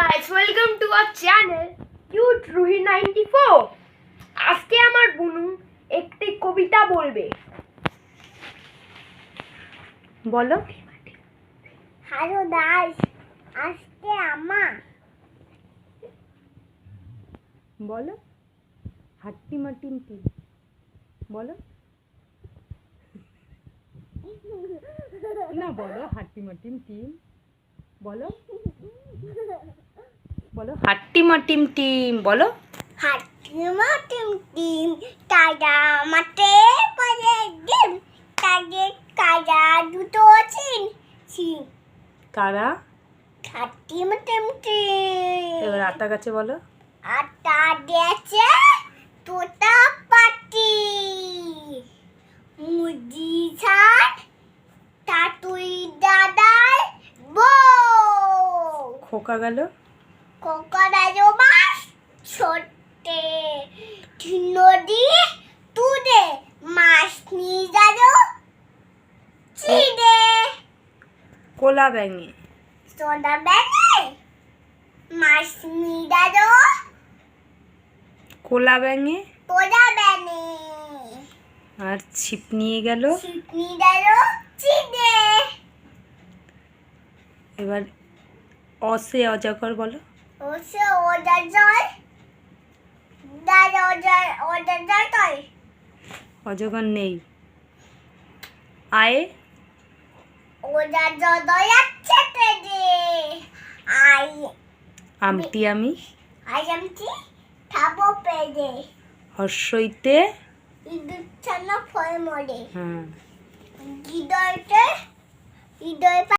Guys welcome to our channel cute Ruhi 94 আজকে আমার বুনু একটি কবিতা বলবে। বলো। হ্যালো দাস আজকে আমা বলো। হাট্টি মাটিম টি বলো। না বলো হাট্টি মাটিম টিম বলো। বলো হাট্টি মাটিম টিম বলো। হাতিমা টিম টিম কাজা মাঠে পড়ে ডিম কাজে কাজা দুটো চিন চিন কারা? হাতিমা টিম টিম। এবার আতা গাছে বলো। আটা দিয়েছে তোতা খোকা গেল? নদী? নিয়ে গেল। চিড়ে। কোলা ব্যাঙে। মাছ নিয়ে গেল। কোলা ব্যাঙে? ব্যানে আর ছিপ নিয়ে গেল। ছিপ নিয়ে গেল। চিড়ে। এবার অসে অজাগর বলো। তাই? অজগর নেই। আয়ে। আমটি আমি। হর্ষইতে। হ্যাঁ। হৃদয়তে হৃদয়